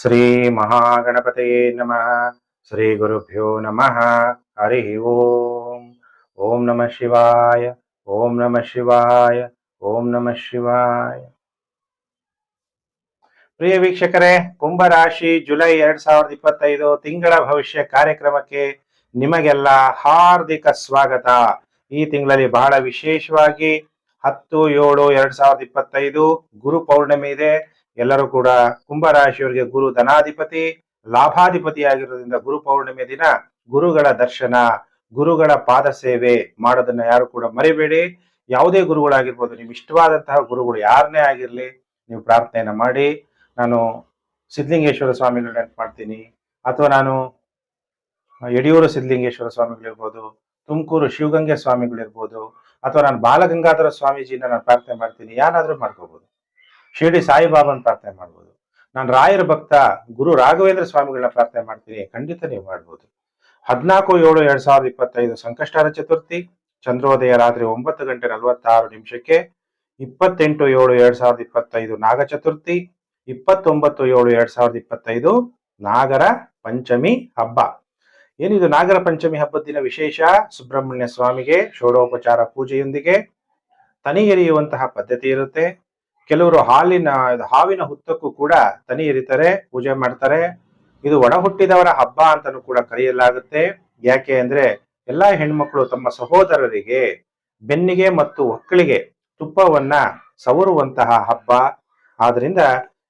ಶ್ರೀ ಮಹಾಗಣಪತಯೇ ನಮಃ ಶ್ರೀ ಗುರುಭ್ಯೋ ನಮಃ ಹರಿ ಓಂ ಓಂ ನಮಃ ಶಿವಾಯ ಓಂ ನಮಃ ಶಿವಾಯ ಓಂ ನಮಃ ಶಿವಾಯ ಪ್ರಿಯ ವೀಕ್ಷಕರೇ, ಕುಂಭರಾಶಿ ಜುಲೈ ಎರಡ್ ಸಾವಿರದ ಇಪ್ಪತ್ತೈದು ತಿಂಗಳ ಭವಿಷ್ಯ ಕಾರ್ಯಕ್ರಮಕ್ಕೆ ನಿಮಗೆಲ್ಲ ಹಾರ್ದಿಕ ಸ್ವಾಗತ. ಈ ತಿಂಗಳಲ್ಲಿ ಬಹಳ ವಿಶೇಷವಾಗಿ ಹತ್ತು, ಏಳು, ಎರಡ್ ಸಾವಿರದ ಇಪ್ಪತ್ತೈದು ಗುರು ಪೌರ್ಣಮಿ ಇದೆ. ಎಲ್ಲರೂ ಕೂಡ ಕುಂಭರಾಶಿಯವರಿಗೆ ಗುರು ಧನಾಧಿಪತಿ ಲಾಭಾಧಿಪತಿ ಆಗಿರೋದ್ರಿಂದ ಗುರು ಪೌರ್ಣಿಮೆ ದಿನ ಗುರುಗಳ ದರ್ಶನ, ಗುರುಗಳ ಪಾದ ಸೇವೆ ಮಾಡೋದನ್ನ ಯಾರು ಕೂಡ ಮರಿಬೇಡಿ. ಯಾವುದೇ ಗುರುಗಳಾಗಿರ್ಬೋದು ನಿಮ್ ಇಷ್ಟವಾದಂತಹ ಗುರುಗಳು ಯಾರನ್ನೇ ಆಗಿರ್ಲಿ, ನೀವು ಪ್ರಾರ್ಥನೆಯನ್ನ ಮಾಡಿ. ನಾನು ಸಿದ್ಧಲಿಂಗೇಶ್ವರ ಸ್ವಾಮಿಗಳು ನೆನಪು ಮಾಡ್ತೀನಿ. ಅಥವಾ ನಾನು ಯಡಿಯೂರು ಸಿದ್ಧಲಿಂಗೇಶ್ವರ ಸ್ವಾಮಿಗಳಿರ್ಬೋದು, ತುಮಕೂರು ಶಿವಗಂಗೆ ಸ್ವಾಮಿಗಳಿರ್ಬೋದು, ಅಥವಾ ನಾನು ಬಾಲಗಂಗಾಧರ ಸ್ವಾಮೀಜಿಯಿಂದ ನಾನು ಪ್ರಾರ್ಥನೆ ಮಾಡ್ತೀನಿ. ಯಾರಾದ್ರೂ ಮಾಡ್ಕೋಬಹುದು ಶಿರಡಿ ಸಾಯಿಬಾಬಾನ ಪ್ರಾರ್ಥನೆ ಮಾಡ್ಬೋದು. ನಾನು ರಾಯರ ಭಕ್ತ, ಗುರು ರಾಘವೇಂದ್ರ ಸ್ವಾಮಿಗಳನ್ನ ಪ್ರಾರ್ಥನೆ ಮಾಡ್ತೀನಿ, ಖಂಡಿತ ನೀವು ಮಾಡ್ಬೋದು. ಹದಿನಾಲ್ಕು, ಏಳು, ಎರಡ್ ಸಾವಿರದ ಇಪ್ಪತ್ತೈದು ಸಂಕಷ್ಟಾರ ಚತುರ್ಥಿ, ಚಂದ್ರೋದಯ ರಾತ್ರಿ ಒಂಬತ್ತು ಗಂಟೆ ನಲವತ್ತಾರು ನಿಮಿಷಕ್ಕೆ, ಇಪ್ಪತ್ತೆಂಟು, ಏಳು, ಎರಡ್ ಸಾವಿರದ ಇಪ್ಪತ್ತೈದು ನಾಗ ಚತುರ್ಥಿ, ಇಪ್ಪತ್ತೊಂಬತ್ತು, ಏಳು, ಎರಡ್ ಸಾವಿರದ ಇಪ್ಪತ್ತೈದು ನಾಗರ ಪಂಚಮಿ ಹಬ್ಬ. ಏನಿದು ನಾಗರ ಪಂಚಮಿ ಹಬ್ಬದ ದಿನ ವಿಶೇಷ? ಸುಬ್ರಹ್ಮಣ್ಯ ಸ್ವಾಮಿಗೆ ಷೋಡೋಪಚಾರ ಪೂಜೆಯೊಂದಿಗೆ ತನಿ ಎರಿಯುವಂತಹ ಪದ್ಧತಿ ಇರುತ್ತೆ. ಕೆಲವರು ಹಾಲಿನ, ಹಾವಿನ ಹುತ್ತಕ್ಕೂ ಕೂಡ ತನಿ ಎರಿತಾರೆ ಪೂಜೆ ಮಾಡ್ತಾರೆ. ಇದು ಒಡ ಹುಟ್ಟಿದವರ ಹಬ್ಬ ಅಂತಾನೂ ಕೂಡ ಕರೆಯಲಾಗುತ್ತೆ. ಯಾಕೆ ಅಂದ್ರೆ ಎಲ್ಲಾ ಹೆಣ್ಮಕ್ಳು ತಮ್ಮ ಸಹೋದರರಿಗೆ ಬೆನ್ನಿಗೆ ಮತ್ತು ಒಕ್ಕಳಿಗೆ ತುಪ್ಪವನ್ನ ಸವರುವಂತಹ ಹಬ್ಬ. ಆದ್ರಿಂದ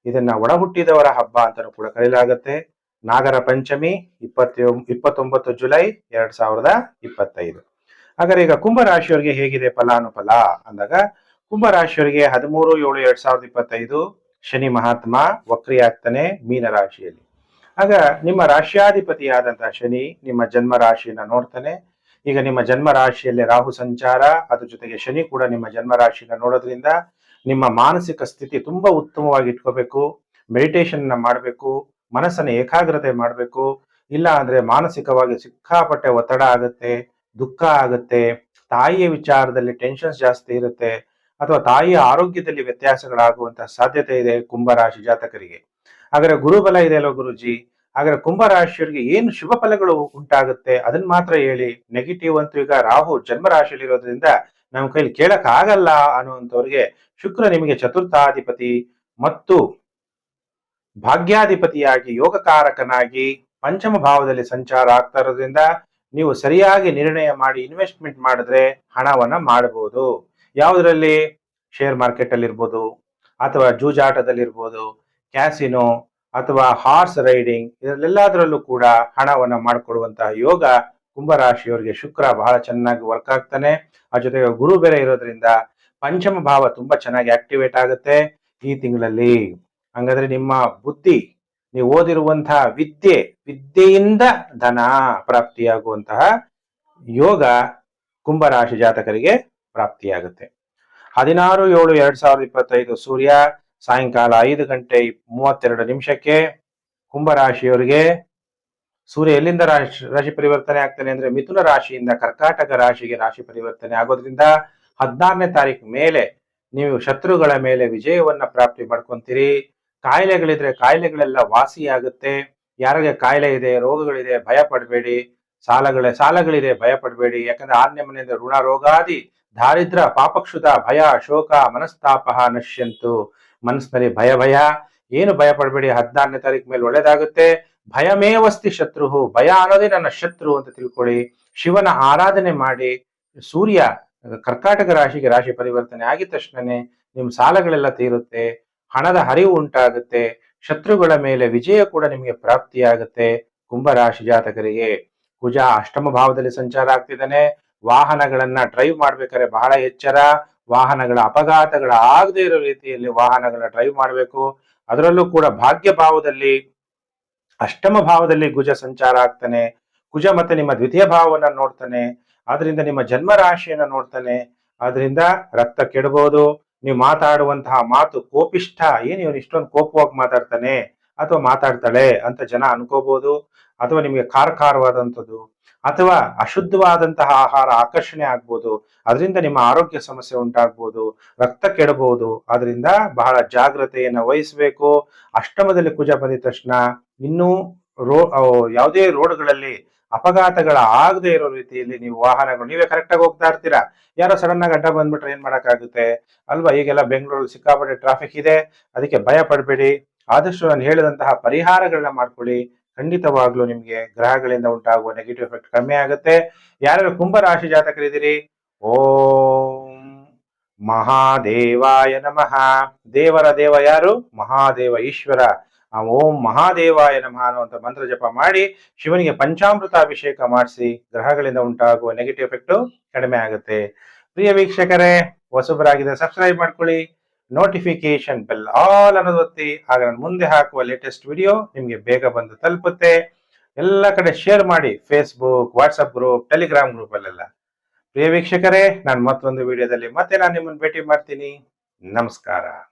ಇದನ್ನ ಒಡ ಹುಟ್ಟಿದವರ ಹಬ್ಬ ಅಂತಾನೂ ಕೂಡ ಕರೆಯಲಾಗುತ್ತೆ. ನಾಗರ ಪಂಚಮಿ ಇಪ್ಪತ್ತ ಇಪ್ಪತ್ತೊಂಬತ್ತು ಜುಲೈ ಎರಡ್ ಸಾವಿರದ ಇಪ್ಪತ್ತೈದು. ಹಾಗಾದ್ರೆ ಈಗ ಕುಂಭರಾಶಿಯವರಿಗೆ ಹೇಗಿದೆ ಫಲಾನುಫಲ? ಅಂದಾಗ ಕುಂಭರಾಶಿಯವರಿಗೆ ಹದಿಮೂರು, ಏಳು, ಎರಡ್ ಸಾವಿರದ ಇಪ್ಪತ್ತೈದು ಶನಿ ಮಹಾತ್ಮ ವಕ್ರಿಯಾಗ್ತಾನೆ ಮೀನ ರಾಶಿಯಲ್ಲಿ ಆಗ ನಿಮ್ಮ ರಾಶ್ಯಾಧಿಪತಿಯಾದಂತಹ ಶನಿ ನಿಮ್ಮ ಜನ್ಮ ರಾಶಿಯನ್ನ ನೋಡ್ತಾನೆ. ಈಗ ನಿಮ್ಮ ಜನ್ಮ ರಾಶಿಯಲ್ಲಿ ರಾಹು ಸಂಚಾರ, ಅದ್ರ ಜೊತೆಗೆ ಶನಿ ಕೂಡ ನಿಮ್ಮ ಜನ್ಮ ರಾಶಿಯನ್ನ ನೋಡೋದ್ರಿಂದ ನಿಮ್ಮ ಮಾನಸಿಕ ಸ್ಥಿತಿ ತುಂಬಾ ಉತ್ತಮವಾಗಿ ಇಟ್ಕೋಬೇಕು. ಮೆಡಿಟೇಷನ್ ಮಾಡಬೇಕು. ಮನಸ್ಸನ್ನ ಏಕಾಗ್ರತೆ ಮಾಡಬೇಕು. ಇಲ್ಲ ಅಂದ್ರೆ ಮಾನಸಿಕವಾಗಿ ಸಿಕ್ಕಾಪಟ್ಟೆ ಒತ್ತಡ ಆಗುತ್ತೆ, ದುಃಖ ಆಗುತ್ತೆ, ತಾಯಿಯ ವಿಚಾರದಲ್ಲಿ ಟೆನ್ಷನ್ಸ್ ಜಾಸ್ತಿ ಇರುತ್ತೆ ಅಥವಾ ತಾಯಿಯ ಆರೋಗ್ಯದಲ್ಲಿ ವ್ಯತ್ಯಾಸಗಳಾಗುವಂತಹ ಸಾಧ್ಯತೆ ಇದೆ ಕುಂಭರಾಶಿ ಜಾತಕರಿಗೆ. ಹಾಗಾದ್ರೆ ಗುರುಬಲ ಇದೆ ಅಲ್ವ ಗುರುಜಿ? ಹಾಗಾದ್ರೆ ಕುಂಭರಾಶಿಯವರಿಗೆ ಏನು ಶುಭ ಫಲಗಳು ಉಂಟಾಗುತ್ತೆ ಅದನ್ನ ಮಾತ್ರ ಹೇಳಿ. ನೆಗೆಟಿವ್ ಅಂತೂ ಈಗ ರಾಹು ಜನ್ಮ ರಾಶಿಯಲ್ಲಿ ಇರೋದ್ರಿಂದ ನಮ್ಮ ಕೈಲಿ ಕೇಳಕ್ ಆಗಲ್ಲ ಅನ್ನುವಂಥವ್ರಿಗೆ ಶುಕ್ರ ನಿಮಗೆ ಚತುರ್ಥಾಧಿಪತಿ ಮತ್ತು ಭಾಗ್ಯಾಧಿಪತಿಯಾಗಿ ಯೋಗಕಾರಕನಾಗಿ ಪಂಚಮ ಭಾವದಲ್ಲಿ ಸಂಚಾರ ಆಗ್ತಾ ಇರೋದ್ರಿಂದ ನೀವು ಸರಿಯಾಗಿ ನಿರ್ಣಯ ಮಾಡಿ ಇನ್ವೆಸ್ಟ್ಮೆಂಟ್ ಮಾಡಿದ್ರೆ ಹಣವನ್ನ ಮಾಡಬಹುದು ಯಾವುದರಲ್ಲಿ ಶೇರ್ ಮಾರ್ಕೆಟ್ ಅಲ್ಲಿ ಇರ್ಬೋದು, ಅಥವಾ ಜೂಜಾಟದಲ್ಲಿರ್ಬೋದು ಕ್ಯಾಸಿನೋ ಅಥವಾ ಹಾರ್ಸ್ ರೈಡಿಂಗ್ ಇದರಲ್ಲೆಲ್ಲದರಲ್ಲೂ ಕೂಡ ಹಣವನ್ನು ಮಾಡಿಕೊಡುವಂತಹ ಯೋಗ ಕುಂಭರಾಶಿಯವರಿಗೆ ಶುಕ್ರ ಬಹಳ ಚೆನ್ನಾಗಿ ವರ್ಕ್ ಆಗ್ತಾನೆ. ಆ ಜೊತೆಗೆ ಗುರು ಬೇರೆ ಇರೋದ್ರಿಂದ ಪಂಚಮ ಭಾವ ತುಂಬಾ ಚೆನ್ನಾಗಿ ಆಕ್ಟಿವೇಟ್ ಆಗುತ್ತೆ ಈ ತಿಂಗಳಲ್ಲಿ. ಹಂಗಾದ್ರೆ ನಿಮ್ಮ ಬುದ್ಧಿ, ನೀವು ಓದಿರುವಂತಹ ವಿದ್ಯೆ, ವಿದ್ಯೆಯಿಂದ ಧನ ಪ್ರಾಪ್ತಿಯಾಗುವಂತಹ ಯೋಗ ಕುಂಭರಾಶಿ ಜಾತಕರಿಗೆ ಪ್ರಾಪ್ತಿಯಾಗುತ್ತೆ. ಹದಿನಾರು ಏಳು ಎರಡ್ ಸಾವಿರದ ಇಪ್ಪತ್ತೈದು ಸೂರ್ಯ, ಸಾಯಂಕಾಲ ಐದು ಗಂಟೆ ಮೂವತ್ತೆರಡು ನಿಮಿಷಕ್ಕೆ ಕುಂಭರಾಶಿಯವರಿಗೆ ಸೂರ್ಯ ಎಲ್ಲಿಂದ ರಾಶಿ ರಾಶಿ ಪರಿವರ್ತನೆ ಆಗ್ತಾನೆ ಅಂದ್ರೆ ಮಿಥುನ ರಾಶಿಯಿಂದ ಕರ್ಕಾಟಕ ರಾಶಿಗೆ ರಾಶಿ ಪರಿವರ್ತನೆ ಆಗೋದ್ರಿಂದ ಹದಿನಾರನೇ ತಾರೀಕು ಮೇಲೆ ನೀವು ಶತ್ರುಗಳ ಮೇಲೆ ವಿಜಯವನ್ನ ಪ್ರಾಪ್ತಿ ಮಾಡ್ಕೊಂತೀರಿ. ಕಾಯಿಲೆಗಳಿದ್ರೆ ಕಾಯಿಲೆಗಳೆಲ್ಲ ವಾಸಿಯಾಗುತ್ತೆ. ಯಾರಿಗೆ ಕಾಯಿಲೆ ಇದೆ, ರೋಗಗಳಿದೆ ಭಯ ಪಡಬೇಡಿ ಸಾಲಗಳ, ಸಾಲಗಳಿದೆ ಭಯ ಪಡಬೇಡಿ ಯಾಕಂದ್ರೆ ಆರನೇ ಮನೆಯಿಂದ ಋಣ ರೋಗಾದಿ ದಾರಿದ್ರ ಪಾಪಕ್ಷುತ ಭಯ ಶೋಕ ಮನಸ್ತಾಪ ನಶ್ಯಂತು. ಮನಸ್ಸಿನಲ್ಲಿ ಭಯ ಭಯ. ಏನು ಭಯ ಪಡಬೇಡಿ, ಹದಿನಾರನೇ ತಾರೀಕು ಮೇಲೆ ಒಳ್ಳೇದಾಗುತ್ತೆ. ಭಯಮೇವಸ್ತಿ ಶತ್ರು ಭಯ ಅನ್ನೋದೇ ನನ್ನ ಶತ್ರು ಅಂತ ತಿಳ್ಕೊಳ್ಳಿ. ಶಿವನ ಆರಾಧನೆ ಮಾಡಿ, ಸೂರ್ಯ ಕರ್ಕಾಟಕ ರಾಶಿಗೆ ರಾಶಿ ಪರಿವರ್ತನೆ ಆಗಿದ ತಕ್ಷಣನೇ ನಿಮ್ ಸಾಲಗಳೆಲ್ಲ ತೀರುತ್ತೆ, ಹಣದ ಹರಿವು ಉಂಟಾಗುತ್ತೆ, ಶತ್ರುಗಳ ಮೇಲೆ ವಿಜಯ ಕೂಡ ನಿಮಗೆ ಪ್ರಾಪ್ತಿಯಾಗುತ್ತೆ. ಕುಂಭರಾಶಿ ಜಾತಕರಿಗೆ. ಕುಜ ಅಷ್ಟಮ ಭಾವದಲ್ಲಿ ಸಂಚಾರ ಆಗ್ತಿದ್ದಾನೆ. ವಾಹನಗಳನ್ನ ಡ್ರೈವ್ ಮಾಡ್ಬೇಕಾದ್ರೆ ಬಹಳ ಎಚ್ಚರ, ವಾಹನಗಳ ಅಪಘಾತಗಳ ಆಗದೇ ಇರೋ ರೀತಿಯಲ್ಲಿ ವಾಹನಗಳನ್ನ ಡ್ರೈವ್ ಮಾಡಬೇಕು. ಅದರಲ್ಲೂ ಕೂಡ ಭಾಗ್ಯ ಭಾವದಲ್ಲಿ, ಅಷ್ಟಮ ಭಾವದಲ್ಲಿ ಗುಜ ಸಂಚಾರ ಆಗ್ತಾನೆ ಕುಜ ಮತ್ತೆ ನಿಮ್ಮ ದ್ವಿತೀಯ ಭಾವವನ್ನ ನೋಡ್ತಾನೆ ಅದರಿಂದ ನಿಮ್ಮ ಜನ್ಮ ರಾಶಿಯನ್ನ ನೋಡ್ತಾನೆ ಅದರಿಂದ ರಕ್ತ ಕೆಡಬಹುದು ನೀವು ಮಾತಾಡುವಂತಹ ಮಾತು ಕೋಪಿಷ್ಠ, ಏನು ಇವನು ಇಷ್ಟೊಂದು ಕೋಪವಾಗಿ ಮಾತಾಡ್ತಾನೆ, ಅಥವಾ ಮಾತಾಡ್ತಾಳೆ ಅಂತ ಜನ ಅನ್ಕೋಬಹುದು ಅಥವಾ ನಿಮಗೆ ಖಾರ ಖಾರವಾದಂಥದ್ದು ಅಥವಾ ಅಶುದ್ಧವಾದಂತಹ ಆಹಾರ ಆಕರ್ಷಣೆ ಆಗ್ಬೋದು, ಅದರಿಂದ ನಿಮ್ಮ ಆರೋಗ್ಯ ಸಮಸ್ಯೆ ಉಂಟಾಗ್ಬೋದು, ರಕ್ತ ಕೆಡಬಹುದು ಅದರಿಂದ ಬಹಳ ಜಾಗ್ರತೆಯನ್ನು ವಹಿಸಬೇಕು. ಅಷ್ಟಮದಲ್ಲಿ ಕುಜ ಬಂದಿದ ತಕ್ಷಣ ಇನ್ನೂ ರೋ ಯಾವುದೇ ರೋಡ್ಗಳಲ್ಲಿ ಅಪಘಾತಗಳ ಆಗದೆ ಇರೋ ರೀತಿಯಲ್ಲಿ ನೀವು ವಾಹನಗಳು, ನೀವೇ ಕರೆಕ್ಟಾಗಿ ಹೋಗ್ತಾ ಇರ್ತೀರಾ? ಯಾರೋ ಸಡನ್ ಆಗಿ ಅಡ್ಡ ಬಂದ್ಬಿಟ್ರೆ ಏನ್ ಮಾಡೋಕ್ಕಾಗುತ್ತೆ? ಅಲ್ವಾ? ಈಗೆಲ್ಲ ಬೆಂಗಳೂರಲ್ಲಿ ಸಿಕ್ಕಾಪಟ್ಟೆ ಟ್ರಾಫಿಕ್ ಇದೆ, ಅದಕ್ಕೆ ಭಯ ಪಡಬೇಡಿ. ಆದಷ್ಟು ನಾನು ಹೇಳಿದಂತಹ ಪರಿಹಾರಗಳನ್ನ ಮಾಡ್ಕೊಳ್ಳಿ. ಖಂಡಿತವಾಗ್ಲೂ ನಿಮಗೆ ಗ್ರಹಗಳಿಂದ ಉಂಟಾಗುವ ನೆಗೆಟಿವ್ ಎಫೆಕ್ಟ್ ಕಮ್ಮಿ ಆಗುತ್ತೆ. ಯಾರು ಕುಂಭ ರಾಶಿ ಜಾತಕರಿದ್ದೀರಿ ಓಂ ಮಹಾದೇವಾಯ ನಮಃ. ದೇವರ ದೇವ ಯಾರು? ಮಹಾದೇವ ಈಶ್ವರ. ಓಂ ಮಹಾದೇವಾಯ ನಮಃ ಅನ್ನುವಂಥ ಮಂತ್ರ ಜಪ ಮಾಡಿ ಶಿವನಿಗೆ ಪಂಚಾಮೃತ ಅಭಿಷೇಕ ಮಾಡಿಸಿ ಗ್ರಹಗಳಿಂದ ಉಂಟಾಗುವ ನೆಗೆಟಿವ್ ಎಫೆಕ್ಟ್ ಕಡಿಮೆ ಆಗುತ್ತೆ. ಪ್ರಿಯ ವೀಕ್ಷಕರೇ ಹೊಸಬರಾಗಿದೆ ಸಬ್ಸ್ಕ್ರೈಬ್ ಮಾಡ್ಕೊಳ್ಳಿ. ನೋಟಿಫಿಕೇಶನ್ ಬೆಲ್ ಆಲ್ ಅನ್ನೋದು ಒತ್ತಿ ಆಗ ನಾನು ಮುಂದೆ ಹಾಕುವ ಲೇಟೆಸ್ಟ್ ವಿಡಿಯೋ ನಿಮಗೆ ಬೇಗ ಬಂದು ತಲುಪುತ್ತೆ. ಎಲ್ಲ ಕಡೆ ಶೇರ್ ಮಾಡಿ Facebook WhatsApp group Telegram group ಅಲ್ಲೆಲ್ಲ. ಪ್ರಿಯ ವೀಕ್ಷಕರೇ, ನಾನು ಮತ್ತೊಂದು ವಿಡಿಯೋದಲ್ಲಿ ಮತ್ತೆ ನಾನು ನಿಮ್ಮನ್ನು ಭೇಟಿ ಮಾಡ್ತೀನಿ. ನಮಸ್ಕಾರ.